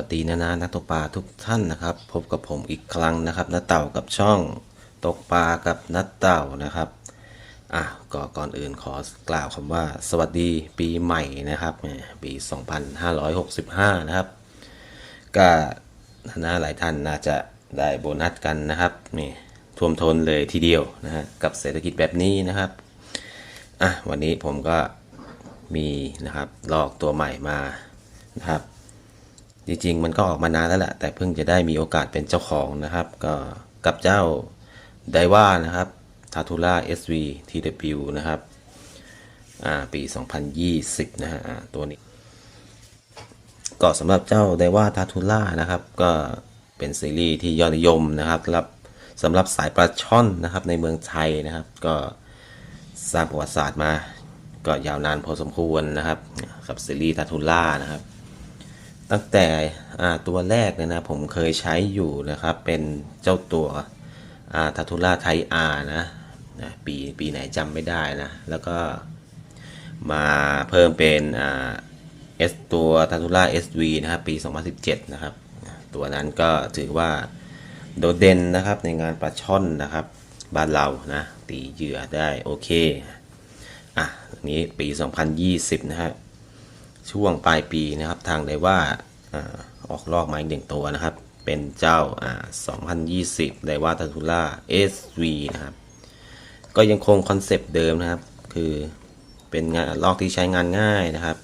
วัสดีนานานักตกปลาทุกท่านนะครับ พบกับผมอีกครั้งนะครับน้าเต่ากับช่องตกปลากับนัดเต่านะครับอะก็ก่อนอื่นขอกล่าวคำว่า สวัสดีปีใหม่นะครับปี 2565 นะครับ ก็นาหลายท่านน่าจะได้โบนัสกันนะครับนี่ท่วมท้นเลยทีเดียวนะฮะกับเศรษฐกิจแบบนี้นะครับอะวันนี้ผมก็มีนะครับลอกตัวใหม่มานะครับ จริงๆ มันก็ออกมานานแล้วแหละแต่เพิ่งจะได้มีโอกาสเป็นเจ้าของนะครับ ก็กับเจ้าไดว่านะครับ t a t u l a SV TW นะครับอ่าปี 2020 นะฮะตัวนี้ ก็สำหรับเจ้าไดว่าทาทูล่านะครับ ก็เป็นซีรีส์ที่ยอดนิยมนะครับสำหรับสำหรับสายปลาช่อนนะครับในเมืองไทยนะครับ ก็สร้างประวัติศาสตร์มา ก็ยาวนานพอสมควรนะครับ กับซีรีส์ทาทูล่านะครับ ตั้งแต่ตัวแรกเนี่ยนะผมเคยใช้อยู่นะครับ เป็นเจ้าตัวทาทูล่าไทอานะนะปีปีไหนจำไม่ได้นะ แล้วก็มาเพิ่มเป็นเอ่า S ตัว t a t u l a SV นะครับปี 2017 นะครับ ตัวนั้นก็ถือว่าโดดเด่นนะครับในงานปลาช่อนนะครับ บ้านเรานะตีเหยื่อได้โอเค อะนนี้ปี 2020 นะฮะ ช่วงปลายปีนะครับ ทางได้ว่าออกลอกมาอีกหนึ่งตัวนะครับ เป็นเจ้า 2020ไดว่าทัตุล่า SV นะครับ ก็ยังคงคอนเซปต์เดิมนะครับ คือเป็นงานลอกที่ใช้งานง่ายนะครับ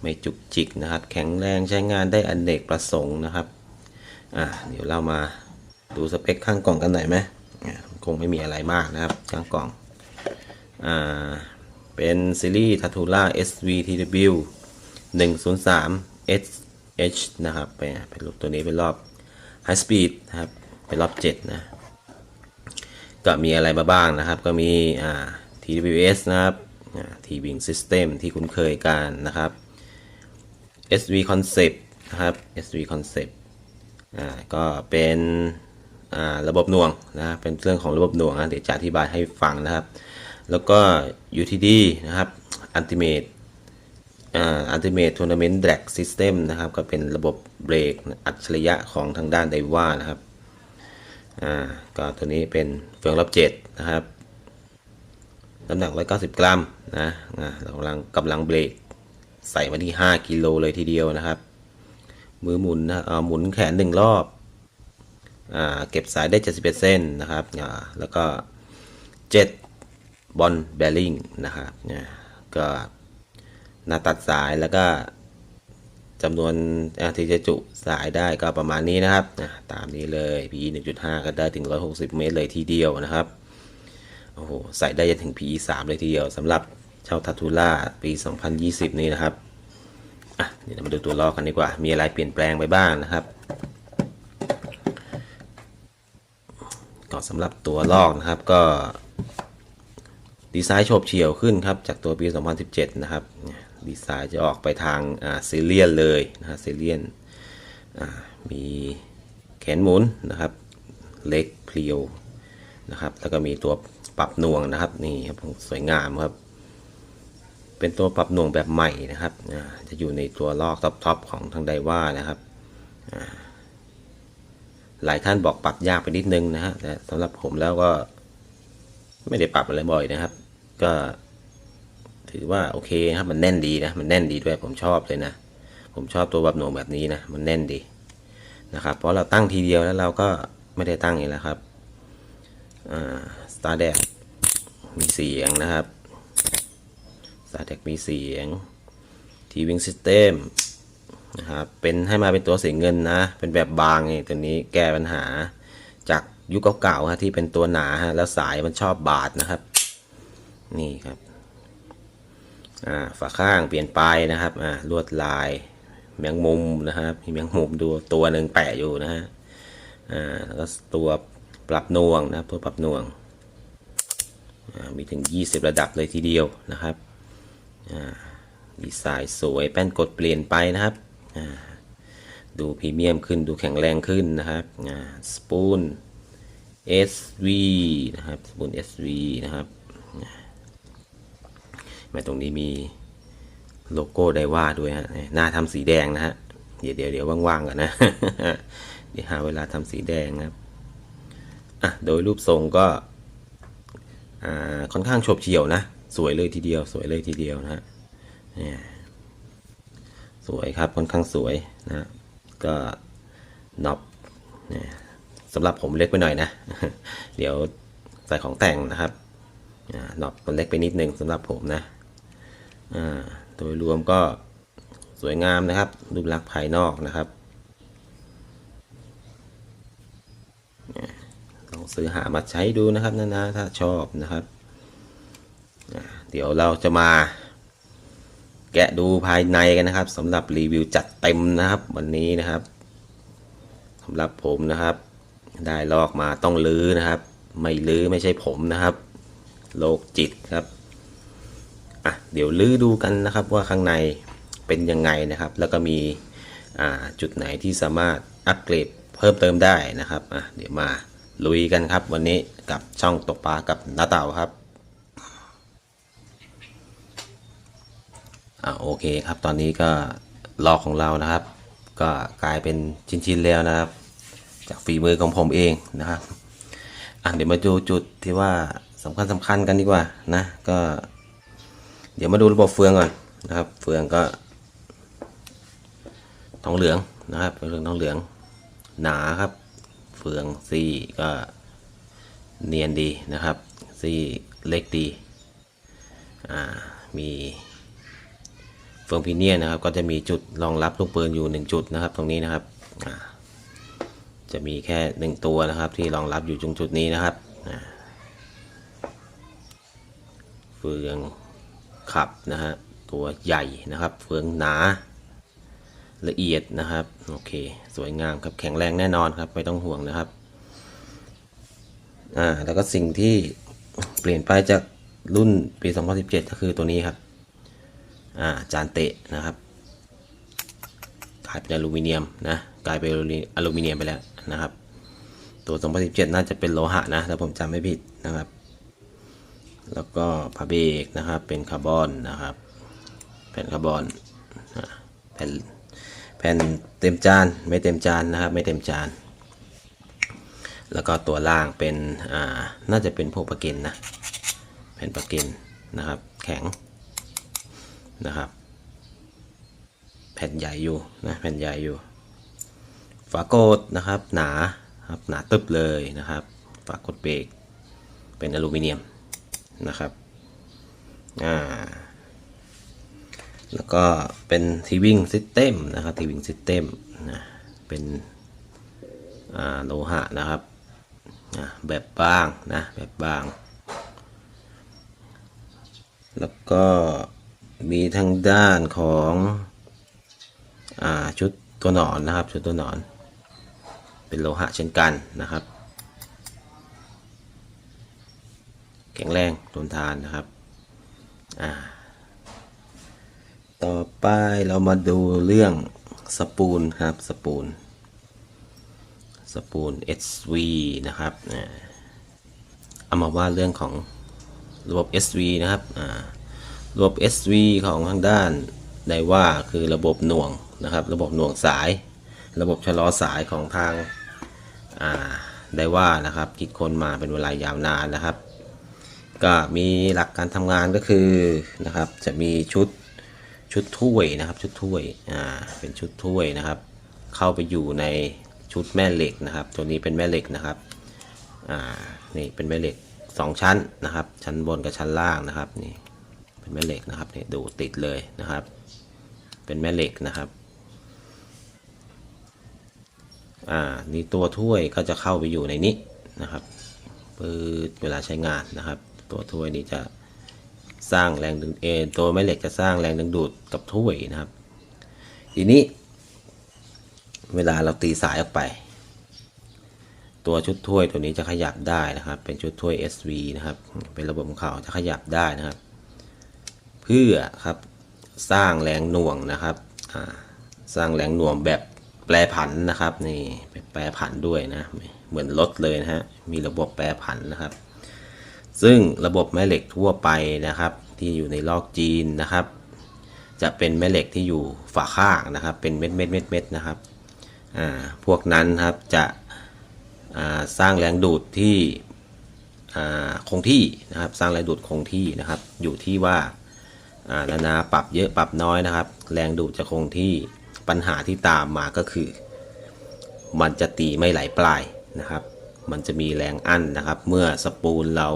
ไม่จุกจิกนะครับ แข็งแรงใช้งานได้อนเนกประสงค์นะครับ เดี๋ยวเรามาดูสเปคข้างกล่องกันหน่อยไหมคงไม่มีอะไรมากนะครับ ข้างกล่อง อ่า เป็นซีรีส์ Tatula SVTW 103 SH นะครับเป็นเป็นรูปตัวนี้เป็นรอบ High Speed นะครับเป็นรอบ 7 นะ ก็มีอะไรมาบ้างนะครับ ก็มีอ่า TWS นะครับอ่า T-Wing System ที่คุ้นเคยกันนะครับ SV Concept นะครับ SV Concept อ่าก็เป็นอ่าระบบหน่วงนะเป็นเรื่องของระบบหน่วงนะเดี๋ยวจะอธิบายให้ฟังนะครับ แล้วก็ UTD นะครับ Ultimate อ่า Ultimate Tournament Drag System นะครับ ก็เป็นระบบเบรกอัจฉริยะของทางด้านไดว่านะครับ อ่า ก็ตัวนี้เป็นเฟืองรอบ7นะครับ น้ำหนัก 190 กรัมนะอ่ากำลังกำลังเบรกใส่มาที่ 5 กิโลเลยทีเดียวนะครับ มือหมุนนะเออหมุนแขนหนึ่งรอบ อ่า เก็บสายได้ 71 เส้นนะครับ อ่า แล้วก็ 7 บอลแบริ่งนะครับเนี่ยก็หน้าตัดสายแล้วก็จำนวนอ่าที่จะจุสายได้ก็ประมาณนี้นะครับ ตามนี้เลย PE 1.5 ก็ได้ถึง 160 เมตรเลยทีเดียวนะครับ โอ้โห ใส่ได้จนถึง PE 3 เลยทีเดียวสำหรับเจ้าทัตูล่าปี 2020 นี้นะครับ อะ เดี๋ยวมาดูตัวลอกกันดีกว่า มีอะไรเปลี่ยนแปลงไปบ้างนะครับ ก็สำหรับตัวลอกนะครับก็ ดีไซน์โฉบเฉี่ยวขึ้นครับจากตัวปี 2017 นะครับ ดีไซน์จะออกไปทางาซีเรียนเลยนะฮะซีเรียนมีแขนหมุนนะครับเล็กเพลียวนะครับแล้วก็มีตัวปรับหน่วงนะครับนี่ครับสวยงามครับ เป็นตัวปรับหน่วงแบบใหม่นะครับจะอยู่ในตัวลอกท็อปๆของทางไดว่านะครับหลายท่านบอกปรับยากไปนิดนึงนะฮะแต่สำหรับผมแล้วก็ ไม่ได้ปรับอะไรบ่อยนะครับ ก็ ถือว่าโอเคครับ มันแน่นดีนะ มันแน่นดีด้วย ผมชอบเลยนะ ผมชอบตัวแบบหน่วงแบบนี้นะ มันแน่นดีนะครับ เพราะเราตั้งทีเดียวแล้วเราก็ไม่ได้ตั้งอีกแล้วครับ อ่า Star d e c มีเสียงนะครับ Star d e c มีเสียง T Wing System นะครับ เป็นให้มาเป็นตัวสีเงินนะ เป็นแบบบางนี่ตัวนี้แก้ปัญหา ยุคเก่าๆฮะที่เป็นตัวหนาฮะแล้วสายมันชอบบาดนะครับ นี่ครับอ่าฝาข้างเปลี่ยนไปนะครับอ่าลวดลายแมงมุมนะครับมีแมงมุมดูตัวหนึ่งแปะอยู่นะฮะอ่าแล้วก็ตัวปรับน่วงนะครับตัวปรับน่วงอ่ามีถึง 20 ระดับเลยทีเดียวนะครับอ่าดีไซน์สวยแป้นกดเปลี่ยนไปนะครับอ่าดูพรีเมียมขึ้นดูแข็งแรงขึ้นนะครับสปูน SV นะครับสปูน SV นะครับแม้ตรงนี้มีโลโก้ไดว่าด้วยฮะหน้าทำสีแดงนะฮะเดี๋ยวเดี๋ยวเดี๋ยวว่างๆก่อนนะ เดี๋ยวหาเวลาทำสีแดงนะครับอะโดยรูปทรงก็ค่อนข้างโฉบเฉี่ยวนะ สวยเลยทีเดียว สวยเลยทีเดียวนะฮะสวยครับค่อนข้างสวยนะก็น็อปเนี่ย สำหรับผมเล็กไปหน่อยนะ เดี๋ยวใส่ของแต่งนะครับอ่าน็อปมันเล็กไปนิดนึงสำหรับผมนะโดยรวมก็สวยงามนะครับ รูปลักษณ์ภายนอกนะครับลองซื้อหามาใช้ดูนะครับนะนะถ้าชอบนะครับ เดี๋ยวเราจะมา แกะดูภายในกันนะครับสำหรับรีวิวจัดเต็มนะครับ วันนี้นะครับสำหรับผมนะครับ ได้ลอกมาต้องลื้อนะครับ ไม่ลื้อไม่ใช่ผมนะครับโรคจิตครับอะเดี๋ยวลื้อดูกันนะครับว่าข้างในเป็นยังไงนะครับ แล้วก็มีอ่าจุดไหนที่สามารถอัปเกรดเพิ่มเติมได้นะครับอะเดี๋ยวมาลุยกันครับ วันนี้กับช่องตกปลากับน้าเต่าครับอ่าโอเคครับตอนนี้ก็ลอกของเรานะครับ ก็กลายเป็นชิ้นๆแล้วนะครับ จากฝีมือของผมเองนะครับอะเดี๋ยวมาดูจุดที่ว่าสำคัญสำคัญกันดีกว่านะก็ เดี๋ยวมาดูระบบเฟืองก่อนนะครับ เฟืองก็ ทองเหลืองนะครับเป็นเรื่องทองเหลือง หนาครับ เฟืองซี่ก็เนียนดีนะครับซี่เล็กดีอ่ามีเฟืองพีเนียนะครับ ก็จะมีจุดรองรับลูกปืนอยู่ 1 จุดนะครับ ตรงนี้นะครับอ่า จะมีแค่ 1 ตัวนะครับที่รองรับอยู่ตรงจุดนี้นะครับเฟืองขับนะฮะตัวใหญ่นะครับ เฟืองหนาละเอียดนะครับโอเค สวยงามครับแข็งแรงแน่นอนครับไม่ต้องห่วงนะครับอ่าแล้วก็สิ่งที่เปลี่ยนไปจากรุ่นปี 2017 ก็คือตัวนี้ครับอ่าจานเตะนะครับกลายเป็นอลูมิเนียมนะกลายเป็นอลูมิเนียมไปแล้ว นะครับ ตัว 2017 น่าจะเป็นโลหะนะถ้าผมจำไม่ผิดนะครับ แล้วก็ผ้าเบรกนะครับเป็นคาร์บอนนะครับ แผ่นคาร์บอนแผ่นแผ่นเต็มจานไม่เต็มจานนะครับ ไม่เต็มจาน แล้วก็ตัวล่างเป็นอ่าน่าจะเป็นพวกปะเก็นนะแผ่นปะเก็นนะครับ แข็งนะครับ แผ่นใหญ่อยู่นะแผ่นใหญ่อยู่ ฝาโกดนะครับหนาครับหนาตึบเลยนะครับ ฝากดเบรกเป็นอลูมิเนียมนะครับอ่าแล้วก็เป็นทีวิ่งซิสเต็มนะครับทีวิ่งซิสเต็มนะเป็นโลหะนะครับอ่าแบบบางนะแบบบาง แล้วก็มีทางด้านของอาชุดตัวหนอนนะครับ ชุดตัวหนอน เป็นโลหะเช่นกันนะครับ แข็งแรงทนทานนะครับอ่าต่อไปเรามาดูเรื่องสปูลครับสปูลสปูล SV นะครับอ่าเอามาว่าเรื่องของระบบ SV นะครับระบบ SV ของทางด้านไดว่าคือระบบหน่วงนะครับ ระบบหน่วงสาย ระบบชะลอสายของทาง ได้ว่านะครับคิดค้นมาเป็นเวลายาวนานนะครับ ก็มีหลักการทำงานก็คือนะครับ จะมีชุดชุดถ้วยนะครับ ชุดถ้วยอ่าเป็นชุดถ้วยนะครับ เข้าไปอยู่ในชุดแม่เหล็กนะครับ ตัวนี้เป็นแม่เหล็กนะครับอ่านี่เป็นแม่เหล็กสองชั้นนะครับ ชั้นบนกับชั้นล่างนะครับนี่เป็นแม่เหล็กนะครับนี่ดูติดเลยนะครับ เป็นแม่เหล็กนะครับ อ่านี่ตัวถ้วยก็จะเข้าไปอยู่ในนี้นะครับปืดเวลาใช้งานนะครับ ตัวถ้วยนี้จะสร้างแรงดึงเอตัวแม่เหล็กจะสร้างแรงดึงดูดกับถ้วยนะครับ ทีนี้ เวลาเราตีสายออกไป ตัวชุดถ้วยตัวนี้จะขยับได้นะครับ เป็นชุดถ้วย SV นะครับ เป็นระบบของเขาจะขยับได้นะครับ เพื่อครับสร้างแรงหน่วงนะครับอ่าสร้างแรงหน่วงแบบ ปรผันนะครับนี่แปรผันด้วยนะเหมือนรถเลยนะฮะมีระบบแปรผันนะครับ ซึ่งระบบแม่เหล็กทั่วไปนะครับ ที่อยู่ในลอกจีนนะครับ จะเป็นแม่เหล็กที่อยู่ฝาข้างนะครับ เป็นเม็ดเม็ดเม็ดเม็ดนะครับอ่าพวกนั้นครับจะอ่าสร้างแรงดูดที่อ่าคงที่นะครับ สร้างแรงดูดคงที่นะครับ อยู่ที่ว่าอ่านานาปรับเยอะปรับน้อยนะครับ แรงดูดจะคงที่ ปัญหาที่ตามมาก็คือ มันจะตีไม่ไหลปลายนะครับ มันจะมีแรงอั้นนะครับ เมื่อสปูลเรา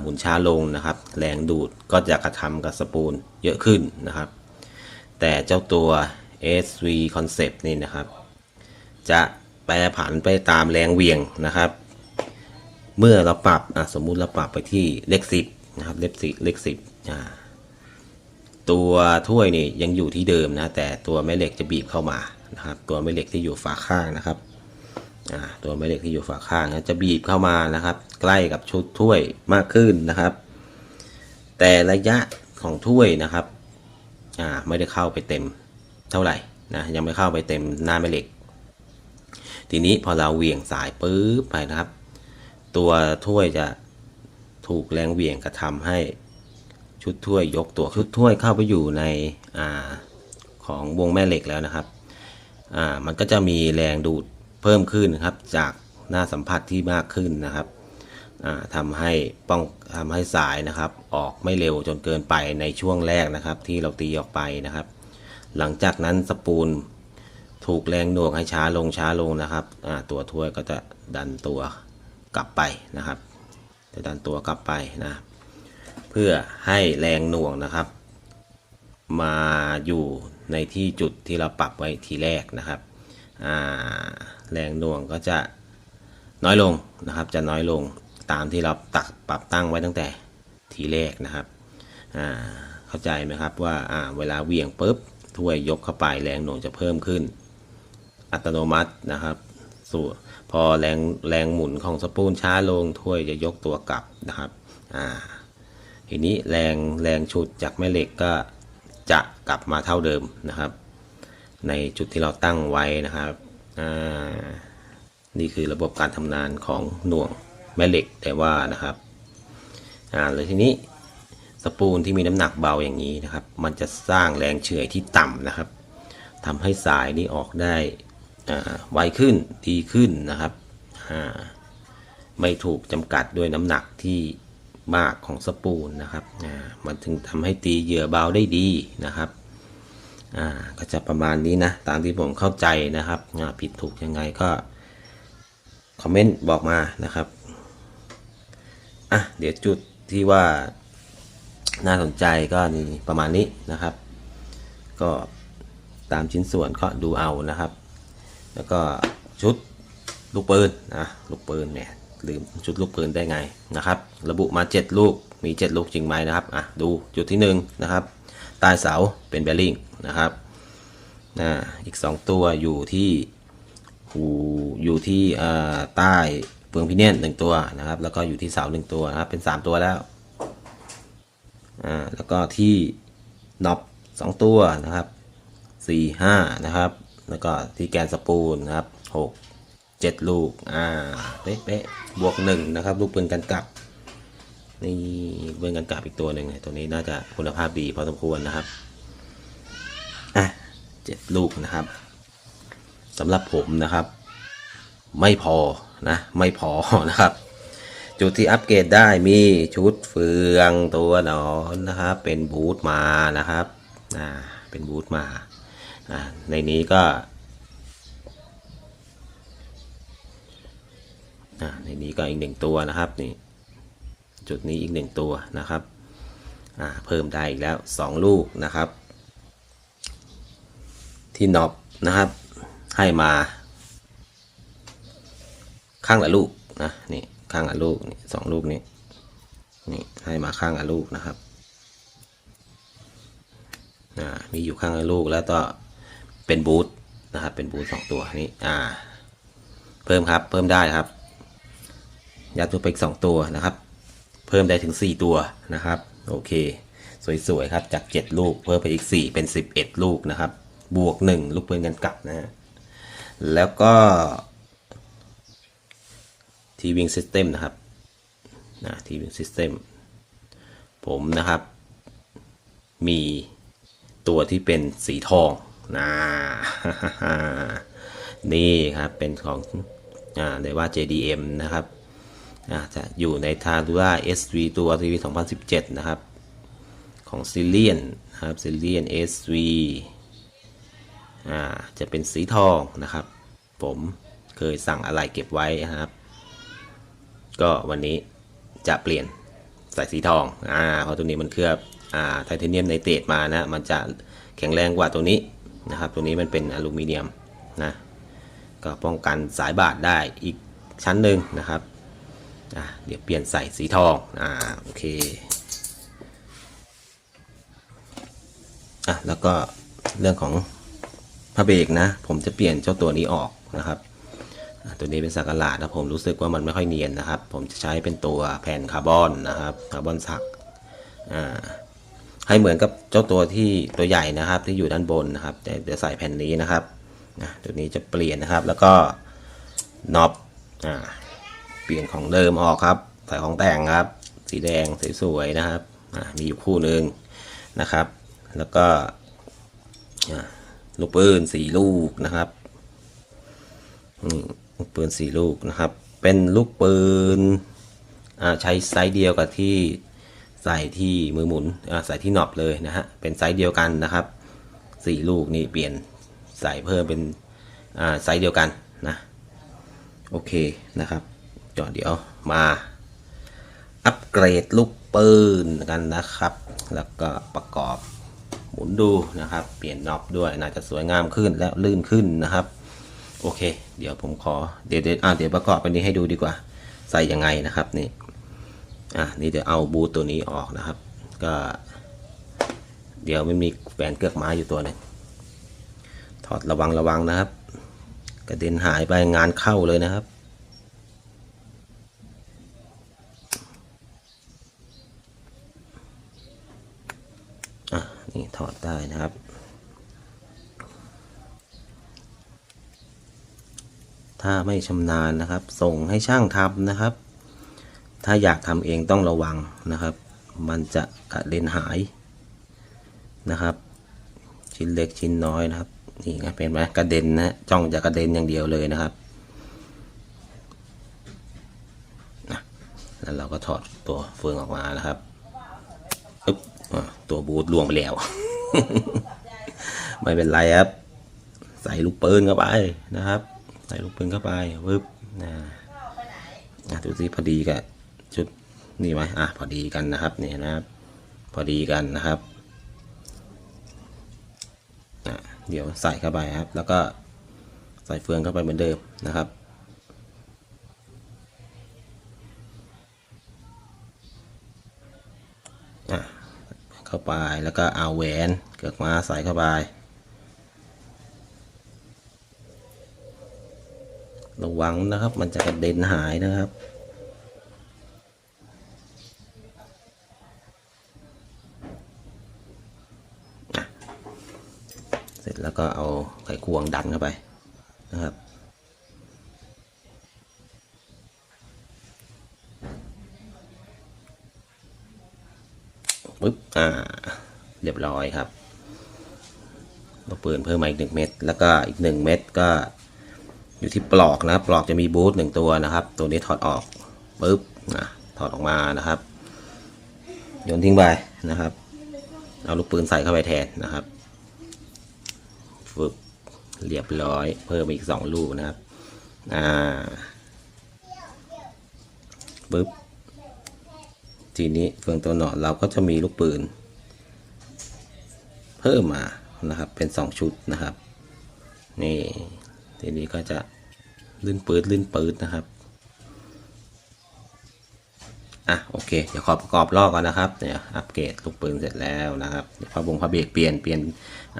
หมุนช้าลงนะครับ แรงดูดก็จะกระทำกับสปูลเยอะขึ้นนะครับ แต่เจ้าตัว SV Concept นี่นะครับ จะแปรผันไปตามแรงเวียงนะครับ เมื่อเราปรับอะสมมุติเราปรับไปที่เลขสิบนะครับเลขสิบเลขสิบอ่า ตัวถ้วยนี่ยังอยู่ที่เดิมนะ แต่ตัวแม่เหล็กจะบีบเข้ามานะครับ ตัวแม่เหล็กที่อยู่ฝาข้างนะครับตัวแม่เหล็กที่อยู่ฝาข้างจะบีบเข้ามานะครับ ใกล้กับชุดถ้วยมากขึ้นนะครับ แต่ระยะของถ้วยนะครับไม่ได้เข้าไปเต็มเท่าไหร่นะยังไม่เข้าไปเต็มหน้าแม่เหล็ก ทีนี้พอเราเหวี่ยงสายปื๊บไปนะครับ ตัวถ้วยจะถูกแรงเหวี่ยงกระทำให้ ชุดถ้วยยกตัวชุดถ้วยเข้าไปอยู่ในอาของวงแม่เหล็กแล้วนะครับอ่ามันก็จะมีแรงดูดเพิ่มขึ้นครับ จากหน้าสัมผัสที่มากขึ้นนะครับอ่าทำให้ป้องทำให้สายนะครับ ออกไม่เร็วจนเกินไปในช่วงแรกนะครับ ที่เราตีออกไปนะครับ หลังจากนั้นสปูลถูกแรงหน่วงให้ช้าลงช้าลงนะครับอ่าตัวถ้วยก็จะดันตัวกลับไปนะครับ จะดันตัวกลับไปนะ พื่อให้แรงหน่วงนะครับ มาอยู่ในที่จุดที่เราปรับไว้ทีแรกนะครับแรงหน่วงก็จะน้อยลงนะครับ จะน้อยลงตามที่เราตักปรับตั้งไว้ตั้งแต่ทีแรกนะครับเข้าใจไหมครับว่าเวลาเหวี่ยงปุ๊บถ้วยยกเข้าไปแรงหน่วงจะเพิ่มขึ้น อัตโนมัตินะครับส่วนพอแรงแรงหมุนของสปูลช้าลงถ้วยจะยกตัวกลับนะครับอ่า ทีนี้แรงแรงฉุดจากแม่เหล็กก็จะกลับมาเท่าเดิมนะครับ ในจุดที่เราตั้งไว้นะครับนี่คือระบบการทำงานของหน่วงแม่เหล็กแต่ว่านะครับอ่าเลยทีนี้สปูลที่มีน้ำหนักเบาอย่างนี้นะครับ มันจะสร้างแรงเฉื่อยที่ต่ำนะครับทำให้สายนี้ออกได้อ่าไวขึ้นดีขึ้นนะครับอ่าไม่ถูกจำกัดด้วยน้ำหนักที่ มากของสปูลนะครับมันถึงทำให้ตีเหยื่อเบาได้ดีนะครับอ่าก็จะประมาณนี้นะ ตามที่ผมเข้าใจนะครับผิดถูกยังไงก็คอมเมนต์บอกมานะครับอะเดี๋ยวจุดที่ว่าน่าสนใจก็นี่ประมาณนี้นะครับ ก็ตามชิ้นส่วนก็ดูเอานะครับ แล้วก็ชุดลูกปืนนะลูกปืนเนี่ย ลืมชุดลูกปืนได้ไงนะครับ ระบุมา 7 ลูกมี 7 ลูกจริงไหมนะครับอะดูจุดที่1นะครับใต้เสาเป็นแบริ่งนะครับนะอีก 2 ตัวอยู่ที่หูอยู่ที่ใต้เฟืองพิเนียนหนึ่งตัวนะครับ แล้วก็อยู่ที่เสาหนึ่งตัวนะครับ เป็น 3 ตัวแล้วอ่าแล้วก็ที่น็อปสองตัวนะครับสี่ห้านะครับ แล้วก็ที่แกนสปูลนะครับหก เจ็ดลูก อ่า เป๊ะเป๊ะบวกหนึ่งนะครับ ลูกปืนกันกลับ นี่ปืนกันกลับอีกตัวหนึ่งตัวนี้น่าจะคุณภาพดีพอสมควรนะครับ อะเจ็ดลูกนะครับสำหรับผมนะครับ ไม่พอนะ ไม่พอนะครับ จุดที่อัปเกรดได้มีชุดเฟืองตัวหนอนนะครับ เป็นบูทมานะครับ อ่า เป็นบูทมา อ่า ในนี้ก็ อ่าในนี้ก็อีกหนึ่งตัวนะครับนี่จุดนี้อีกหนึ่งตัวนะครับอ่าเพิ่มได้อีกแล้วสองลูกนะครับ ที่น็อปนะครับ ให้มา ข้างละลูกนะนี่ข้างละลูกนี่สองลูกนี้นี่ให้มาข้างละลูกนะครับอ่ามีอยู่ข้างละลูกแล้วก็เป็นบูทนะครับเป็นบูทสองตัวนี้อ่า เพิ่มครับเพิ่มได้ครับ ยัดตัวไปอีกสองตัวนะครับ เพิ่มได้ถึงสี่ตัวนะครับ โอเค สวยๆครับ จากเจ็ดลูก เพิ่มไปอีกสี่เป็นสิบเอ็ดลูกนะครับ บวกหนึ่งลูกปืนกันกลับนะฮะ แล้วก็ทีวิงซิสเต็มนะครับนะทีวิงซิสเต็มผมนะครับ มีตัวที่เป็นสีทองนะนี่ครับ เป็นของอ่าเรียกว่า JDM นะครับ จะอยู่ในทารูรา SV ตัว TV 2017 นะครับ ของซิเลียนนะครับซิเลียน SV อ่าจะเป็นสีทองนะครับ ผมเคยสั่งอะไรเก็บไว้นะครับ ก็วันนี้จะเปลี่ยนใส่สีทองอ่าเพราะตัวนี้มันเคลือบอ่าไทเทเนียมไนเตรตมานะ มันจะแข็งแรงกว่าตัวนี้นะครับ ตัวนี้มันเป็นอลูมิเนียมนะก็ป้องกันสายบาดได้อีกชั้นหนึ่งนะครับ อ่าเดี๋ยวเปลี่ยนใส่สีทองอ่าโอเคอะแล้วก็เรื่องของผ้าเบรกนะ ผมจะเปลี่ยนเจ้าตัวนี้ออกนะครับอะตัวนี้เป็นสักหลาดนะผมรู้สึกว่ามันไม่ค่อยเนียนนะครับ ผมจะใช้เป็นตัวแผ่นคาร์บอนนะครับคาร์บอนสักอ่าให้เหมือนกับเจ้าตัวที่ตัวใหญ่นะครับ ที่อยู่ด้านบนนะครับแต่เดี๋ยวใส่แผ่นนี้นะครับนะตัวนี้จะเปลี่ยนนะครับ แล้วก็น็อปอ่า เปลี่ยนของเดิมออกครับใส่ของแต่งครับ สีแดงสวยๆนะครับมีอยู่คู่หนึ่งนะครับ แล้วก็ลูกปืนสี่ลูกนะครับลูกปืนสี่ลูกนะครับ เป็นลูกปืนใช้ไซส์เดียวกับที่ใส่ที่มือหมุนใส่ที่หนอบเลยนะฮะเป็นไซส์เดียวกันนะครับสี่ลูกนี่เปลี่ยนใส่เพิ่มเป็นไซส์เดียวกันนะโอเคนะครับ จอเดี๋ยวมาอัปเกรดลูกปืนกันนะครับ แล้วก็ประกอบหมุนดูนะครับ เปลี่ยนน็อปด้วยน่าจะสวยงามขึ้นและลื่นขึ้นนะครับ โอเค เดี๋ยวผมขอเดี๋ยวเดี๋ยวอะเดี๋ยวประกอบอันนี้ให้ดูดีกว่า ใส่ยังไงนะครับนี่อะนี่เดี๋ยวเอาบูทตัวนี้ออกนะครับ ก็ เดี๋ยวไม่มีแหวนเกือกไม้อยู่ตัวนึงถอดระวังระวังนะครับ กระเด็นหายไปงานเข้าเลยนะครับ อะนี่ถอดได้นะครับ ถ้าไม่ชำนาญนะครับ ส่งให้ช่างทำนะครับ ถ้าอยากทำเองต้องระวังนะครับ มันจะกระเด็นหายนะครับ ชิ้นเล็กชิ้นน้อยนะครับนี่ไงเป็นไหมกระเด็นนะจ้องจะกระเด็นอย่างเดียวเลยนะครับนะแล้วเราก็ถอดตัวเฟืองออกมานะครับ ตัวบูทล่วงไปแล้ว ไม่เป็นไรครับ ใส่ลูกปืนเข้าไปนะครับ ใส่ลูกปืนเข้าไปวึบนะดูสิพอดีกับชุดนี่ไหมอะพอดีกันนะครับเนี่ยนะครับ พอดีกันนะครับเดี๋ยวใส่เข้าไปครับ แล้วก็ใส่เฟืองเข้าไปเหมือนเดิมนะครับอะ เข้าไปแล้วก็เอาแหวนเกือกมาใส่เข้าไป ระวังนะครับมันจะกระเด็นหายนะครับเสร็จแล้วก็เอาไขควงดันเข้าไปนะครับ ปึ๊บอ่า เรียบร้อยครับลูกปืนเพิ่มมาอีกหนึ่งเม็ดแล้วก็อีกหนึ่งเม็ดก็อยู่ที่ปลอกนะครับปลอกจะมีบูทหนึ่งตัวนะครับ ตัวนี้ถอดออกปุ๊บนะถอดออกมานะครับโยนทิ้งไปนะครับ เอาลูกปืนใส่เข้าไปแทนนะครับฟึบเรียบร้อย เพิ่มอีกสองลูกนะครับ อ่าปุ๊บ ทีนี้เฟืองตัวหนอนเราก็จะมีลูกปืน เพิ่มมานะครับเป็นสองชุดนะครับ นี่ทีนี้ก็จะลื่นปืดลื่นปืดนะครับอะโอเคเดี๋ยวขอประกอบลอกก่อนนะครับเนี่ยอัปเกรดลูกปืนเสร็จแล้วนะครับเดี๋ยวพระบงพระเบรกเปลี่ยนเปลี่ยน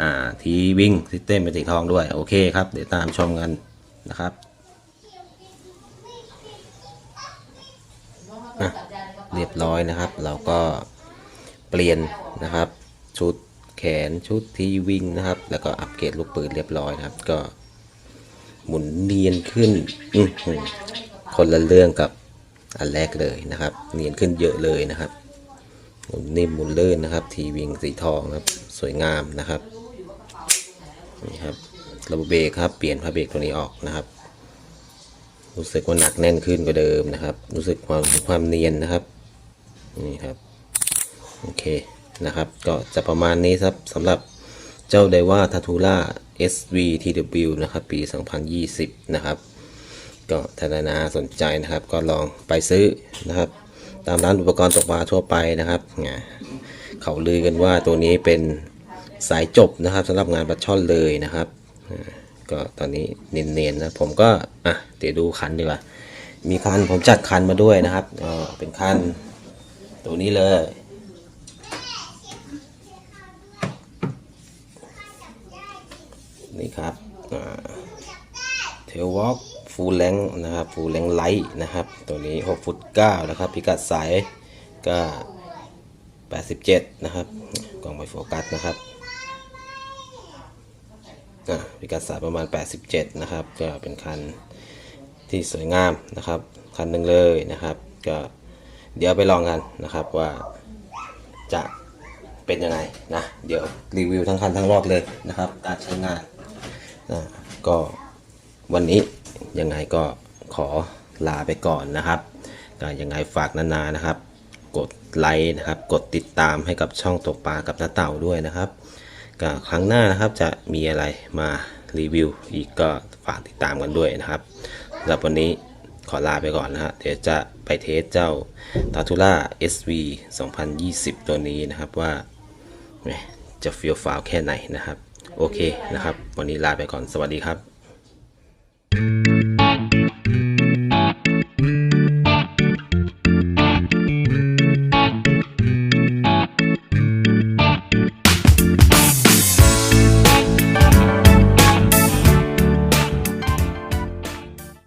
อ่าทีวิ่งซิสเต็มเป็นสีทองด้วยโอเคครับเดี๋ยวตามชมกันนะครับอะ เรียบร้อยนะครับ เราก็เปลี่ยนนะครับ ชุดแขนชุดที่วิ่งนะครับ แล้วก็อัปเกรดลูกปืนเรียบร้อยนะครับ ก็หมุนเนียนขึ้นคนละเรื่องกับอันแรกเลยนะครับ เนียนขึ้นเยอะเลยนะครับหมุนนิ่มหมุนลื่นนะครับ ทีวิ่งสีทองครับ สวยงามนะครับนี่ครับระบบเบรกครับ เปลี่ยนผ้าเบรกตัวนี้ออกนะครับ รู้สึกว่าหนักแน่นขึ้นกว่าเดิมนะครับ รู้สึกความความเนียนนะครับ นี่ครับโอเคนะครับก็จะประมาณนี้ครับสำหรับเจ้าไดว่าทัตูล่า SV TW นะครับปี 2020 นะครับก็ถ้านาสนใจนะครับก็ลองไปซื้อนะครับ ตามร้านอุปกรณ์ตกปลาทั่วไปนะครับเนี่ยเขาลือกันว่าตัวนี้เป็นสายจบนะครับสำหรับงานปลาช่อนเลยนะครับก็ตอนนี้เนียนๆนะผมก็อะเดี๋ยวดูคันดีกว่ามีคันผมจัดคันมาด้วยนะครับก็เป็นคัน ตัวนี้เลย นี่ครับเทลวอล์กฟูลแลงนะครับฟูลแลงไลท์นะครับ ตัวนี้6ฟุต9นะครับ พิกัดสายก็ 87 นะครับกล้องไม่โฟกัสนะครับอะพิกัดสายประมาณ 87 นะครับ ก็เป็นคันที่สวยงามนะครับ คันหนึ่งเลยนะครับ ก็ เดี๋ยวไปลองกันนะครับว่าจะเป็นยังไงนะ เดี๋ยวรีวิวทั้งคันทั้งรอบเลยนะครับ การใช้งานอ่าก็วันนี้ยังไงก็ขอลาไปก่อนนะครับก็ยังไงฝากนานานะครับ กดไลค์นะครับ กดติดตามให้กับช่องตกปลากับน้าเต่าด้วยนะครับก็ครั้งหน้านะครับจะมีอะไรมารีวิวอีกก็ฝากติดตามกันด้วยนะครับสำหรับวันนี้ ขอลาไปก่อนนะฮะ เดี๋ยวจะไปเทสเจ้าตาทูล่า SV 2020 ตัวนี้นะครับว่าจะฟี้วฟาวแค่ไหนนะครับ โอเคนะครับ วันนี้ลาไปก่อนสวัสดีครับ thank you